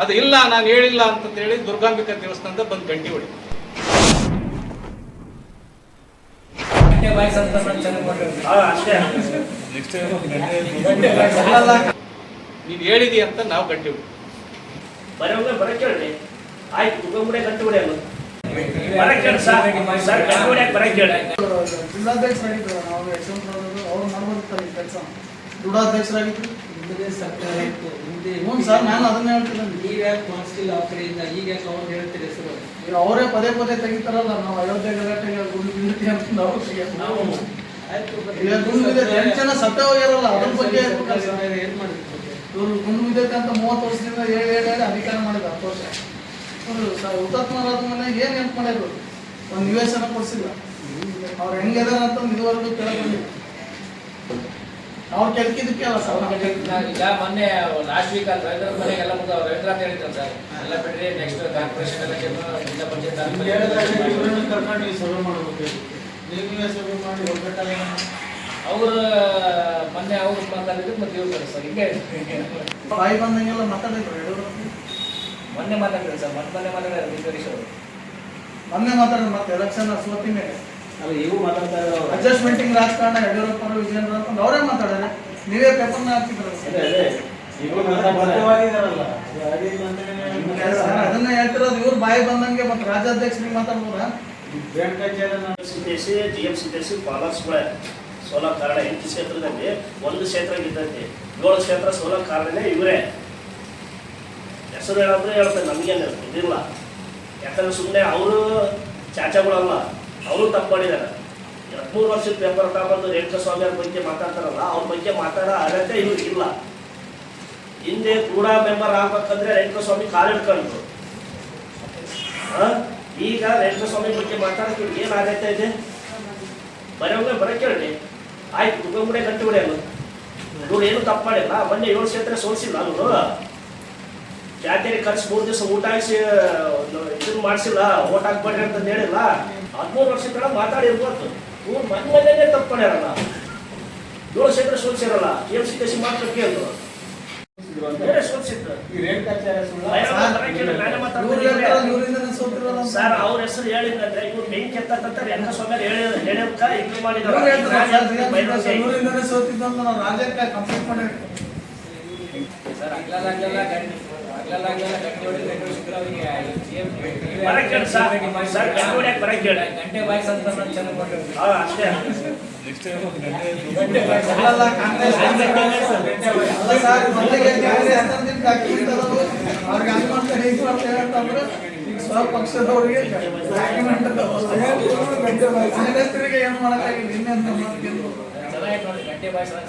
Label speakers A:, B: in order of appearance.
A: ಅದು ಇಲ್ಲ ನಾನು ಹೇಳಿಲ್ಲ ಅಂತ ಹೇಳಿ ದುರ್ಗಾಂಬಿಕಾ ದೇವಸ್ಥಾನದ ಬಂದು ಗಂಟಿ ಹೊಡಿ. ನೀನ್ ಹೇಳಿದಿ ಅಂತ ನಾವು ಗಂಟಿ ಹೊಡಿ.
B: ಜಿಲ್ಲಾಧ್ಯಕ್ಷರಾಗಿದ್ರು ನಾವು ಯಶವಂತರಾದ್ರು ಅವ್ರು ಮಾಡ್ಬೋದಿರ್ತಾರೆ ಈ ಕೆಲಸ. ದುಡಾಧ್ಯಕ್ಷರಾಗಿದ್ರು
C: ನಿಮ್ಮದೇ ಸರ್ಕಾರ ನಿಮ್ಮದೇ
B: ಹ್ಞೂ ಸರ್ ನಾನು ಅದನ್ನ ಹೇಳ್ತಿದ್ದೀನಿ
C: ನೀವ್ಯಾಕೆ ಮಾಡಿಸ್ಲಿಲ್ಲ ಆ ಕಡೆಯಿಂದ? ಈಗ ಯಾಕೆ ಅವ್ರು ಹೇಳ್ತೀರಿ ಹೆಸರು
B: ಈಗ ಅವರೇ ಪದೇ ಪದೇ ತೆಗಿತಾರಲ್ಲ ನಾವು ಅಯೋಧ್ಯೆ ಗಲಾಟೆಗೆ ಗುಂಡು ಬಿದ್ದಿತಿ ಅಂತ ನಾವು ಜನ ಸತ್ತೇ ಅದ್ರ ಬಗ್ಗೆ.
C: ಏನ್ ಮಾಡಿದ್ರು
B: ಇವರು ಗುಂಡು ಬಿದ್ದೈತೆ ಅಂತ ಮೂವತ್ತು ವರ್ಷದಿಂದ ಹೇಳಿ ಹೇಳಿ ಹೇಳಿ ಅಧಿಕಾರ ಮಾಡಿದ ಹತ್ತು ವರ್ಷ. ಹುತಾತ್ಮರಾದ ಮನೆ ಏನು ಹೆಲ್ಪ್ ಮಾಡಿದ್ರು? ಒಂದು ನಿವೇಶನ ಕೊಡಿಸಿಲ್ಲ. ಅವ್ರು ಹೆಂಗೆ ಅಂತ ಇದುವರೆಗೂ ಕೇಳಬಂದಿಲ್ಲ ಅವ್ರು ಕೆಲ್ಕಿದ್ದಕ್ಕೆ ಅಲ್ಲ ಸರ್
C: ಈಗ ಮೊನ್ನೆ ಲಾಸ್ಟ್ ವೀಕ್ ಅಲ್ಲಿ ರವೀಂದ್ರ ಮನೆಗೆಲ್ಲ ಮುಗ್ದು ರವೀಂದ್ರ ಅಂತ ಹೇಳಿದ್ರು ಸರ್. ಎಲ್ಲ ಬಿಡ್ರಿ ನೆಕ್ಸ್ಟ್ ಕಾರ್ಪೊರೇಷನ್ ಎಲ್ಲ ಜಿಲ್ಲಾ ಪಂಚಾಯತ್ ಅವರು ಮೊನ್ನೆ ಅವ್ರು ಮಾತಾಡಿದ್ರು ಮತ್ತೆ ಇವ್ರು ಸರ್. ಹಿಂಗೆ
B: ಬಾಯಿ ಬಂದಂಗೆಲ್ಲ ಮಾತಾಡಿದ್ರು
C: ಮೊನ್ನೆ ಮಾತಾಡಿದ್ರು ಸರ್. ಮೊನ್ನೆ ಮೊನ್ನೆ ಮಾತಾಡಿದ್ರು ಅವರು
B: ಮೊನ್ನೆ ಮಾತಾಡಿದ್ರು ಮತ್ತೆ ಎಲೆಕ್ಷನ್ ಸೋತಿ ಮೇಲೆ ಅಡ್ಜಸ್ಟ್ಮೆಂಟಿಂಗ್ ರಾಜಕಾರಣ ಯಡಿಯೂರಪ್ಪ ವಿಜಯೇಂದ್ರ ಅಂತ ಅವರೇ ಮಾತಾಡಿದ್ರೆ ನೀವೇ ಪೇಪರ್ನ ಹಾಕ್ತಿದ್ರು ಅದನ್ನ ಹೇಳ್ತಿರೋದು ಇವ್ರು ಬಾಯಿ ಬಂದಂಗೆ ಮತ್ತೆ ರಾಜ್ಯಾಧ್ಯಕ್ಷರಿಗೆ ಮಾತಾಡ್ಬೋದಾ?
D: ಸಿದ್ದೇಶಿ ಜಿ ಎಂ ಸಿದ್ದೇಶಿ ಪಾಲರ್ಸ್ಗಳೇ ಸೋಲಾರ್ ಕಾರಣ ಎಂಟು ಕ್ಷೇತ್ರದಲ್ಲಿ ಒಂದು ಕ್ಷೇತ್ರ ಗೆದ್ದೈತಿ ಏಳು ಕ್ಷೇತ್ರ ಸೋಲಾರ್ ಕಾರಣನೇ ಇವರೇ. ಹೆಸರು ಹೇಳಂದ್ರೆ ಹೇಳ್ತಾರೆ ನಮಗೇನು ಇದಿಲ್ಲ. ಯಾಕಂದ್ರೆ ಸುಮ್ಮನೆ ಅವರು ಚಾಚಾಗಳಲ್ಲ ಅವರು ತಪ್ಪು ಮಾಡಿದ್ದಾರೆ. ಮೂರು ವರ್ಷದ ಪೇಪರ್ ತಗೊಂಡು ರೇಣುಕ ಸ್ವಾಮಿ ಅವ್ರ ಬಗ್ಗೆ ಮಾತಾಡ್ತಾರಲ್ಲ, ಅವ್ರ ಬಗ್ಗೆ ಮಾತಾಡೋ ಅರ್ಹತೆ ಇವ್ರಿಗೆ ಇಲ್ಲ. ಹಿಂದೆ ಕೂಡ ಮೆಂಬರ್ ಆಗ್ಬೇಕಂದ್ರೆ ರೇಣುಕ ಸ್ವಾಮಿ ಕಾಲಿಡ್ಕೊಂಡ್ರು ಈಗ ರೇಣುಕ ಸ್ವಾಮಿ ಬಗ್ಗೆ ಮಾತಾಡೋಕೆ ಇವ್ರಿಗೆ ಏನು ಅರ್ಹತೆ ಇದೆ? ಬರೋಂಗ ಬರೋಕೆ ಹೇಳಿ ಆಯ್ತು ಕುಟುಂಬಡೆ ಗಂಟು ಅಲ್ಲ ಇವ್ರು ಏನು ತಪ್ಪು ಮಾಡಿಲ್ಲ, ಮೊನ್ನೆ ಏಳು ಕ್ಷೇತ್ರ ಸೋಲಿಸಿಲ್ಲ ಅವರು ಜಾತಿಯಲ್ಲಿ ಖರ್ಚು ಮೂರು ದಿವಸ ಊಟ ಹಾಕ್ಸಿ ಇದನ್ನು ಮಾಡಿಸಿಲ್ಲ, ಓಟ್ ಹಾಕ್ಬೇಡ್ರಿ ಅಂತಂದು ಹೇಳಿಲ್ಲ. ಹದಿಮೂರು ವರ್ಷದ ಕಡೆ ಮಾತಾಡಿರ್ಬೋದು ಇವ್ರು ಮನೆಯಲ್ಲೇ ಮಾಡ್ಯಾರಲ್ಲ ಏಳು ಕ್ಷೇತ್ರ ಸೋಲ್ಸಿರಲ್ಲ ಏಳು ಸಿ ದೇಶಿ ಮಾತ್ರ ಕೇಳಿದ್ರು ಸರ್ ಅವ್ರ ಹೆಸರು ಹೇಳಿದ್ರೆ ಇವ್ರು ಬೆಂಕಿ ಎತ್ತಂತ ರೇಣುಕಾ ಸ್ವಾಮಿ ಹೇಳಿ ಹೇಳೋದಕ್ಕ ಇದು
B: ಇವ್ರು
D: ಮಾಡಿದ್ದಾರೆ
B: ಹೇಳ್ತಾರಲ್ಲ ಸರ್, ಜಿ ಎಂ ಸಿದ್ದೇಶ್ ಸೋತಿದ್ದು ಅಂತ ನಾವು ರಾಜ್ಯಕ್ಕೆ ಕಂಪ್ಲೇಂಟ್ ಮಾಡಿರ್ತೀವಿ.
C: ಸರ್ ಆಗ್ಲಲ್ಲ ಆಗ್ಲಲ್ಲ ಗಂಟೆ ಆಗ್ಲಲ್ಲ
D: ಅಂತ ಹೇಳಿ ಸರ್. ಸರ್, ಗಂಟೆ ಅಷ್ಟೇ
B: ಕಾಂಗ್ರೆಸ್ ಅಲ್ಲ ಸರ್, ಕಾಂಗ್ರೆಸ್ ಅಂತಂದಿದ್ದು ಅದಾವು. ಅವ್ರಿಗೆ ಮಾಡ್ತಾರೆ, ಹೀಗ್ ಮಾಡ್ತಾರೆ ಅಂತಂದ್ರೆ ಈಗ ಸ್ವಪಕ್ಷದವ್ರಿಗೆ ಏನ್
C: ಗಂಟೆ ಆಗ್ಲಲ್ಲ